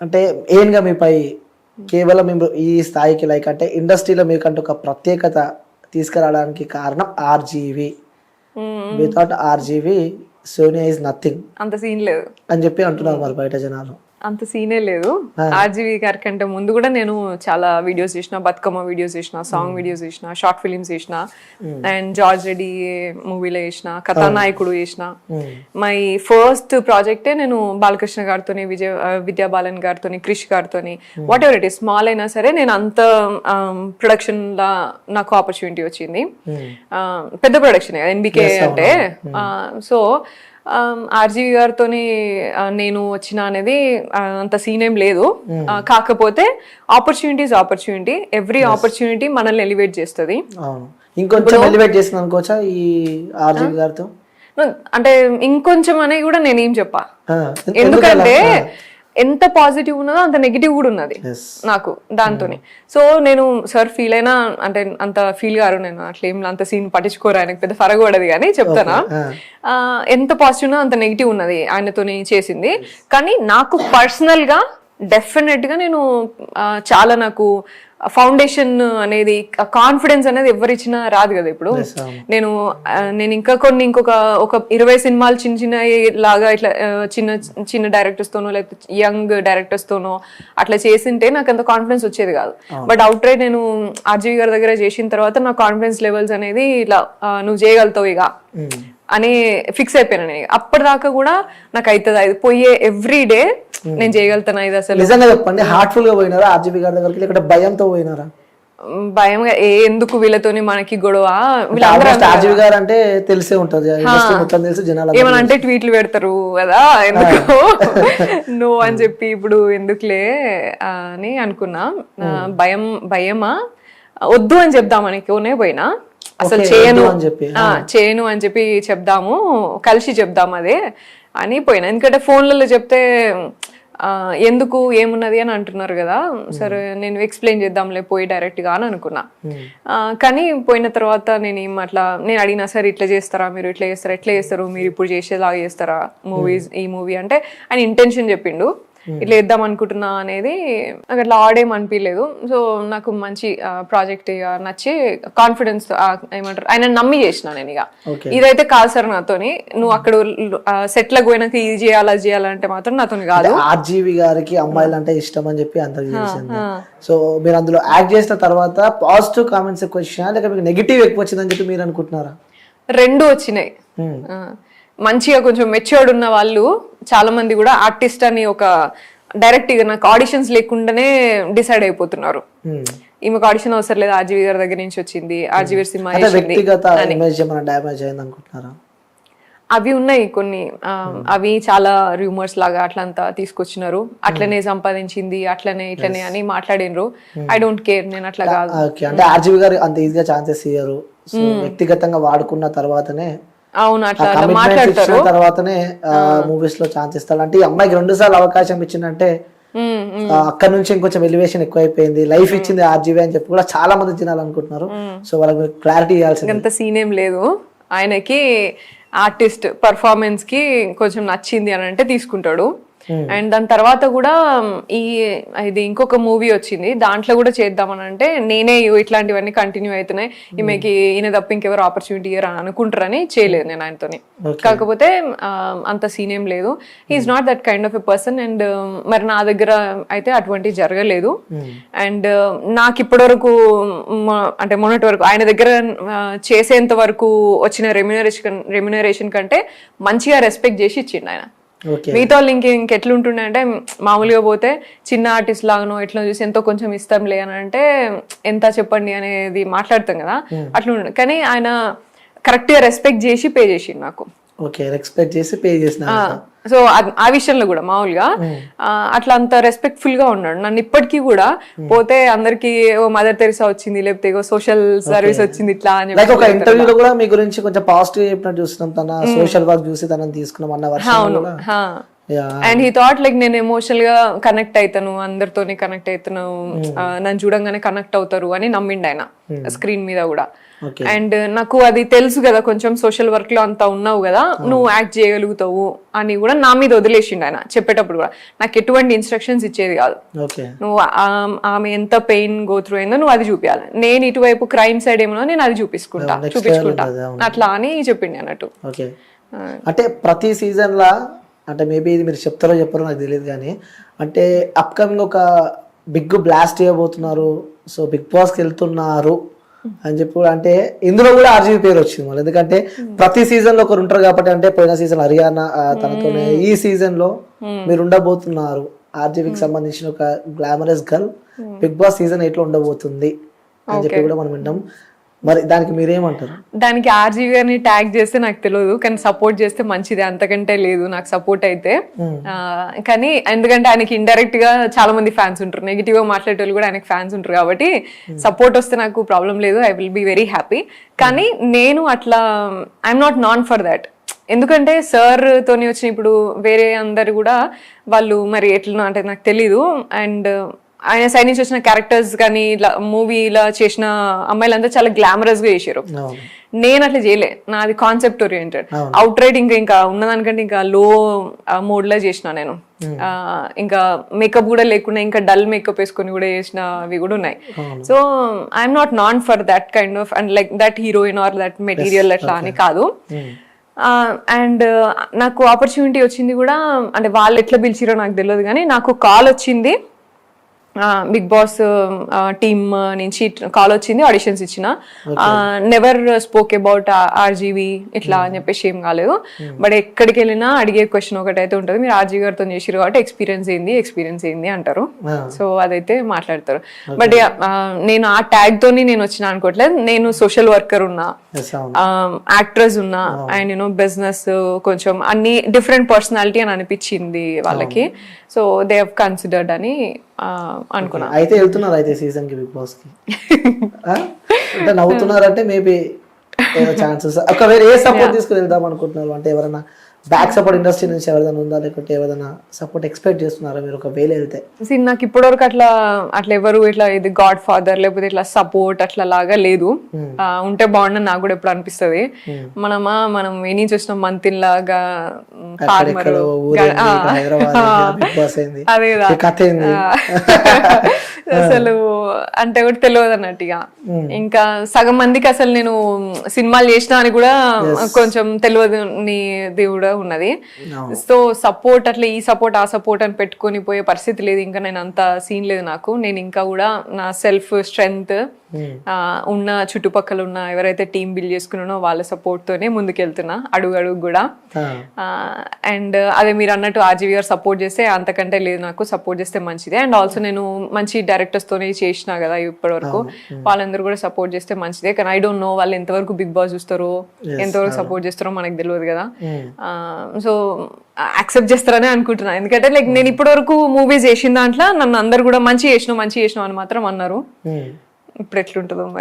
అంటే ఏన్గా మీపై కేవలం మేము ఈ స్థాయికి లైక్ అంటే ఇండస్ట్రీలో మీకంటూ ఒక ప్రత్యేకత తీసుకురావడానికి కారణం RGV. Without RGV Sonia is nothing అంత సీన్ లేదు. అని చెప్పి అంటున్నారు మరి బయట జనాలు. అంత సీనే లేదు. ఆర్జీవి గారి కంటే ముందు కూడా నేను చాలా వీడియోస్ చేసిన బతుకమ్మ వీడియోస్ చేసిన సాంగ్ వీడియోస్ చేసిన షార్ట్ ఫిలిమ్స్ చేసిన. అండ్ జార్జ్ రెడ్డి మూవీలో చేసిన కథానాయకుడు చేసిన. మై ఫస్ట్ ప్రాజెక్టే నేను బాలకృష్ణ గారితో విజయ విద్యా బాలన్ గారితో క్రిష్ గారితో whatever it is small అయినా సరే నేను అంత ప్రొడక్షన్ లా నాకు ఆపర్చునిటీ వచ్చింది. ఆ, పెద్ద ప్రొడక్షన్ ఎన్బికే అంటే. సో ఆర్జీవి గారితో నేను వచ్చిన అనేది అంత సీన్ ఏం లేదు. ఆ, కాకపోతే ఆపర్చునిటీస్ ఆపర్చునిటీ ఎవ్రీ ఆపర్చునిటీ మనల్ని ఎలివేట్ చేస్తుంది. అవును. ఇంకొంచెం ఎలివేట్ చేసింది అనుకోవచ్చా ఈ ఆర్జీవి గారితో? అంటే ఇంకొంచెం అనేది కూడా నేనేం చెప్పా. ఎందుకంటే ఎంత పాజిటివ్ ఉన్నదో అంత నెగిటివ్ కూడా ఉన్నది. నాకు దాంతోనే. సో నేను సార్ ఫీల్ అయినా అంటే అంత ఫీల్ గారు నేను అట్లా ఏం అంత సీన్ పట్టించుకోరు. ఆయనకు పెద్ద ఫరగ పడదు కానీ చెప్తానా? ఎంత పాజిటివ్ ఉన్నదో అంత నెగిటివ్ ఉన్నది ఆయనతోని చేసింది. కానీ నాకు పర్సనల్గా డెఫినెట్గా నేను చాలా నాకు ఫౌండేషన్ అనేది కాన్ఫిడెన్స్ అనేది ఎవరు ఇచ్చినా రాదు కదా ఇప్పుడు. నేను నేను ఇంకా కొన్ని ఇంకొక ఒక ఇరవై సినిమాలు చిన్న చిన్న లాగా ఇట్లా చిన్న చిన్న డైరెక్టర్స్ తోనో లేకపోతే యంగ్ డైరెక్టర్స్ తోనో అట్లా చేసింటే నాకు అంత కాన్ఫిడెన్స్ వచ్చేది కాదు. బట్ అవుట్ రైట్ నేను ఆర్జీవి గారి దగ్గర చేసిన తర్వాత నా కాన్ఫిడెన్స్ లెవెల్స్ అనేది ఇట్లా నువ్వు చేయగలుగుతావు ఇక. అని ఫిక్స్ అయిపోయాను నేను. అప్పటిదాకా కూడా నాకు అవుతుంది అది పోయే ఎవ్రీ డే నేను చేయగలుగుతాను ఇది అసలు? నిజంగా చెప్పండి హార్ట్ఫుల్గా పోయినారా ఆర్జీవి గారి దగ్గరికి లేకపోతే భయంతో పోయినారా? భయంగా ఏ ఎందుకు వీళ్ళతోని మనకి గొడవ? వీళ్ళందరూ గారు అంటే తెలిసే ఉంటది. ఇండస్ట్రీ మొత్తం తెలిసి జనాలు ఏమని అంటే ట్వీట్లు పెడతారు కదా ఎందుకు? నో అని చెప్పి ఇప్పుడు ఎందుకులే అని అనుకున్నా. ఆ, భయం భయమా? వద్దు అని చెప్దామని కోనే పోయినా. అసలు చేయను. అని చెప్పి, చేయను అని చెప్పి చెప్దాము. కలిసి చెప్దాం అదే అని పోయినా. ఎందుకంటే ఫోన్లలో చెప్తే ఎందుకు ఏమున్నది అని అంటున్నారు కదా. సరే నేను ఎక్స్ప్లెయిన్ చేద్దాంలే పోయి డైరెక్ట్గా అని అనుకున్నా. కానీ పోయిన తర్వాత నేను ఏం అట్లా నేను అడిగినా సరే ఇట్లా చేస్తారా? మీరు ఇట్లా చేస్తారా? ఎట్లా చేస్తారు? మీరు ఇప్పుడు చేసేలాగా చేస్తారా? మూవీస్ ఈ మూవీ? అంటే ఆయన ఇంటెన్షన్ చెప్పిండు. ఇట్లా వేద్దాం అనుకుంటున్నా అనేది నాకు అట్లా ఆడేం అనిపించలేదు సో నాకు మంచి ప్రాజెక్ట్ ఇక నచ్చి కాన్ఫిడెన్స్ ఏమంటారు ఆయన నమ్మి చేసిన నేను ఇక. ఇదైతే కాదు సార్ నాతోని. నువ్వు అక్కడ సెట్లకు పోయినాక ఇది చేయాలి అది చేయాలంటే మాత్రం నాతోని కాదు. ఆర్జీవి గారికి అమ్మాయిలు అంటే ఇష్టం అని చెప్పి అందరికి తెలిసింది సో మీరు అందులో యాక్ట్ చేసిన తర్వాత పాజిటివ్ కామెంట్స్ ఎక్కువ వచ్చినా లేక మీకు నెగిటివ్ ఎక్కువ వచ్చిందని చెప్పి మీరు అనుకుంటున్నారా? రెండు వచ్చినాయి. ఆ, మంచిగా కొంచెం మెచ్యూర్డ్ ఉన్న వాళ్ళు చాలా మంది కూడా ఆర్టిస్ట్ అని ఒక డైరెక్ట్గా నాకు ఆడిషన్స్ లేకుండానే డిసైడ్ అయిపోతున్నారు. Hmm. ఈమెకు ఆడిషన్ అవసరం లేదు ఆర్జీవి గారి దగ్గర నుంచి వచ్చింది ఆర్జీవి సినిమా డ్యామేజ్ అయింది అనుకుంటున్నారా అవి ఉన్నాయి కొన్ని. ఆ, అవి చాలా రూమర్స్ లాగా అట్లంతా తీసుకొచ్చినారు. అట్లనే సంపాదించింది అట్లనే ఇట్లనే అని మాట్లాడినరు. ఐ డోంట్ కేర్ నేను అట్లా కాదు. ఓకే అంటే ఆర్జీవి గారు అంత ఈజీగా ఛాన్సెస్ ఇయ్యరు. వ్యక్తిగతంగా వాడుకున్న తర్వాతనే అవును అట్లా మాట్లాడతారు. తర్వాతనే మూవీస్లో ఛాన్స్ ఇస్తారు అంటే ఈ అమ్మాయికి రెండు సార్లు అవకాశం ఇచ్చిందంటే అక్కడ నుంచి ఇంకొంచెం ఎలివేషన్ ఎక్కువైపోయింది. లైఫ్ ఇచ్చింది ఆర్జీవి అని చెప్పి కూడా చాలా మంది జనాలు అనుకుంటున్నారు. సో వాళ్ళకి క్లారిటీ ఇవ్వాల్సింది. అంత సీన్ ఏం లేదు. ఆయనకి ఆర్టిస్ట్ పర్ఫార్మెన్స్కి కొంచెం నచ్చింది అని అంటే తీసుకుంటాడు. అండ్ దాని తర్వాత కూడా ఈ ఇది ఇంకొక మూవీ వచ్చింది. దాంట్లో కూడా చేద్దామని అంటే నేనే ఇట్లాంటివన్నీ కంటిన్యూ అవుతున్నాయి ఈమెకి ఈయన తప్ప ఇంకెవరు ఆపర్చునిటీ అనుకుంటారని చేయలేదు నేను ఆయనతోని. కాకపోతే అంత సీన్ ఏం లేదు. He's not that kind of a person and మరి నా దగ్గర అయితే అటువంటి జరగలేదు. అండ్ నాకు ఇప్పటి వరకు అంటే మొన్నటి వరకు ఆయన దగ్గర చేసేంత వరకు వచ్చిన రెమ్యునరేషన్ రెమ్యునరేషన్ కంటే మంచిగా రెస్పెక్ట్ చేసి ఇచ్చిండు ఆయన. మిగతా వాళ్ళు ఇంక ఇంకెట్లుంటుండే అంటే మామూలుగా పోతే చిన్న ఆర్టిస్ట్ లాగానో ఎట్లా చూసి ఎంతో కొంచెం ఇస్తాంలే అని అంటే ఎంత చెప్పండి అనేది మాట్లాడతాం కదా. అట్లా ఉండే కానీ ఆయన కరెక్ట్గా రెస్పెక్ట్ చేసి పే చేసిండు నాకు. ఓకే ఎక్స్పెక్ట్ చేసి పే చేసిన సో ఆ విషయంలో కూడా మామూలుగా అట్లా అంత రెస్పెక్ట్ఫుల్గా ఉన్నాడు. నన్ను ఇప్పటికీ కూడా పోతే అందరికి ఓ మదర్ తెరిసా వచ్చింది లేకపోతే సోషల్ సర్వీస్ వచ్చింది ఇట్లా అని లైక్ ఒక ఇంటర్వ్యూలో కూడా మీ గురించి కొంచెం పాజిటివ్ చెప్పినట్టు చూస్తున్నాం తన సోషల్ వర్క్ చూసి తనని తీసుకున్నాం అన్న అవును. అండ్ హీ థాట్ లైక్ నేను ఎమోషనల్గా కనెక్ట్ అవుతాను అందరితోని కనెక్ట్ అవుతాను ఆ, నన్ను చూడంగానే కనెక్ట్ అవుతారు అని నమ్మిండు ఆయన స్క్రీన్ మీద కూడా. అండ్ నాకు అది తెలుసు కదా కొంచెం సోషల్ వర్క్లో అంతా ఉన్నావు కదా నువ్వు యాక్ట్ చేయగలుగుతావు అని కూడా నా మీద వదిలేసిండు ఆయన చెప్పేటప్పుడు కూడా. నాకు ఎటువంటి ఇన్స్ట్రక్షన్స్ ఇచ్చేది కాదు. నువ్వు ఆమె ఎంత పెయిన్ గో త్రూ అయిందో నువ్వు అది చూపించాలి నేను ఇటువైపు క్రైమ్ సైడ్ ఏమో నేను అది చూపించుకుంటా చూపించుకుంటా. అట్లా అని చెప్పిండి అన్నట్టు అంటే. ప్రతి సీజన్ లా అంటే మేబీ ఇది మీరు చెప్తారో చెప్పారో నాకు తెలియదు కానీ అంటే అప్కమింగ్ ఒక బిగ్ బ్లాస్ట్ చేయబోతున్నారు సో బిగ్ బాస్కి వెళ్తున్నారు అని చెప్పి కూడా అంటే ఇందులో కూడా ఆర్జీవీ పేరు వచ్చింది మళ్ళీ. ఎందుకంటే ప్రతి సీజన్లో ఒకరు ఉంటారు కాబట్టి అంటే పోయిన సీజన్ హర్యానా ఆ, తనతోనే ఈ సీజన్లో మీరు ఉండబోతున్నారు. ఆర్జీవీకి సంబంధించిన ఒక glamorous girl Big Boss season ఎట్లా ఉండబోతుంది అని చెప్పి కూడా మనం వింటాం మరి దానికి మీరేమంటారు? దానికి ఆర్జీవి గారిని ట్యాగ్ చేస్తే నాకు తెలియదు కానీ సపోర్ట్ చేస్తే మంచిది అంతకంటే లేదు నాకు సపోర్ట్ అయితే. ఆ, కానీ ఎందుకంటే ఆయనకి ఇండైరెక్ట్గా చాలా మంది ఫ్యాన్స్ ఉంటారు. నెగిటివ్గా మాట్లాడే వాళ్ళు కూడా ఆయనకి ఫ్యాన్స్ ఉంటారు కాబట్టి సపోర్ట్ వస్తే నాకు ప్రాబ్లం లేదు I will be very happy కానీ నేను అట్లా I'm not known for that ఎందుకంటే సార్ తోని వచ్చిన ఇప్పుడు వేరే అందరు కూడా వాళ్ళు మరి ఎట్లా అంటే నాకు తెలీదు. అండ్ ఆయన సైడ్ నుంచి వచ్చిన క్యారెక్టర్స్ కానీ ఇలా మూవీలా చేసిన అమ్మాయిలంతా చాలా గ్లామరస్గా చేశారు నేను అట్లా చేయలే. నాది కాన్సెప్ట్ ఓరియంటెడ్ అవుట్ రైట్ ఇంకా ఇంకా ఉన్నదానికంటే ఇంకా లో మోడ్లో చేసిన నేను. ఇంకా మేకప్ కూడా లేకుండా ఇంకా డల్ మేకప్ వేసుకొని కూడా చేసినవి కూడా ఉన్నాయి. So I'm not known for that kind of and like that heroine or that material అట్లా అని కాదు. అండ్ నాకు ఆపర్చునిటీ వచ్చింది కూడా అంటే వాళ్ళు ఎట్లా పిలిచిరో నాకు తెలియదు కానీ నాకు కాల్ వచ్చింది బిగ్ బాస్ టీమ్ నుంచి కాల్ వచ్చింది ఆడిషన్స్ ఇచ్చిన. నెవర్ స్పోక్ అబౌట్ ఆర్జీవి ఇట్లా అని చెప్పేసి ఏం కాలేదు. బట్ ఎక్కడికి వెళ్ళినా అడిగే క్వశ్చన్ ఒకటి అయితే ఉంటుంది. మీరు ఆర్జీ గారితో చేసిరు కాబట్టి ఎక్స్పీరియన్స్ ఏంది ఎక్స్పీరియన్స్ ఏంది అంటారు. సో అదైతే మాట్లాడతారు. బట్ నేను ఆ ట్యాగ్ తోని నేను వచ్చిన అనుకోవట్లేదు. నేను సోషల్ వర్కర్ ఉన్నా. యాక్ట్రెస్ ఉన్నా. అండ్ యూనో బిజినెస్ కొంచెం అన్ని డిఫరెంట్ పర్సనాలిటీ అని అనిపించింది వాళ్ళకి. సో దే హవ్ కన్సిడర్డ్ అని అనుకున్నా. అయితే వెళ్తున్నారు అయితే సీజన్కి బిగ్ బాస్కి? అంటే నవ్వుతున్నారంటే మేబీ ఛాన్సెస్. ఒకవేళ ఏ సపోర్ట్ తీసుకుని వెళ్దాం అనుకుంటున్నారు అంటే ఎవరైనా బ్యాక్ సపోర్ట్ ఇండస్ట్రీ నుంచి ఎవరైనా ఉందా? లేకుంటే ఎవరైనా సపోర్ట్ ఎక్స్పెక్ట్ చేస్తున్నారా మీరు ఒక వేలు వెళ్తే? నాకు ఇప్పటివరకు అట్లా అట్లా ఎవరు ఇట్లా ఇది గాడ్ ఫాదర్ లేకపోతే ఇట్లా సపోర్ట్ అట్లా లాగా లేదు. ఆ, ఉంటే బాగుండని నాకు కూడా ఎప్పుడు అనిపిస్తుంది. మనమా మనం ఏ నుంచి వచ్చిన? మంతిన్ లాగా ఫార్మర్ అదే కదా. అసలు అంటే కూడా తెలియదు అన్నట్టు ఇక ఇంకా సగం మందికి అసలు నేను సినిమాలు చేసిన అని కూడా కొంచెం తెలియదు నీది కూడా ఉన్నది. సో సపోర్ట్ అట్లా ఈ సపోర్ట్ ఆ సపోర్ట్ అని పెట్టుకొని పోయే పరిస్థితి లేదు. ఇంకా నేను అంత సీన్ లేదు నాకు. నేను ఇంకా కూడా నా సెల్ఫ్ స్ట్రెంగ్త్ ఉన్న చుట్టుపక్కల ఉన్న ఎవరైతే టీం బిల్డ్ చేసుకున్నానో వాళ్ళ support తోనే ముందుకెళ్తున్నా అడుగు అడుగు కూడా. అండ్ అదే మీరు అన్నట్టు ఆర్జీవి గారు సపోర్ట్ చేస్తే అంతకంటే లేదు నాకు. సపోర్ట్ చేస్తే మంచిదే. అండ్ ఆల్సో నేను మంచి డైరెక్టర్స్ తోనే చేసిన కదా ఇప్పటి వరకు వాళ్ళందరూ కూడా సపోర్ట్ చేస్తే మంచిదే. కానీ ఐ డోంట్ నో వాళ్ళు ఎంతవరకు బిగ్ బాస్ చూస్తారో ఎంతవరకు సపోర్ట్ చేస్తారో మనకు తెలియదు కదా. సో యాక్సెప్ట్ చేస్తారని అనుకుంటున్నా. ఎందుకంటే లైక్ నేను ఇప్పటి వరకు మూవీస్ చేసిన దాంట్లో నన్ను అందరు కూడా మంచి చేసినావు మంచి చేసినావు అని మాత్రం అన్నారు. ఉమ్. ఇప్పుడు ఎట్లుంటుందో మరి.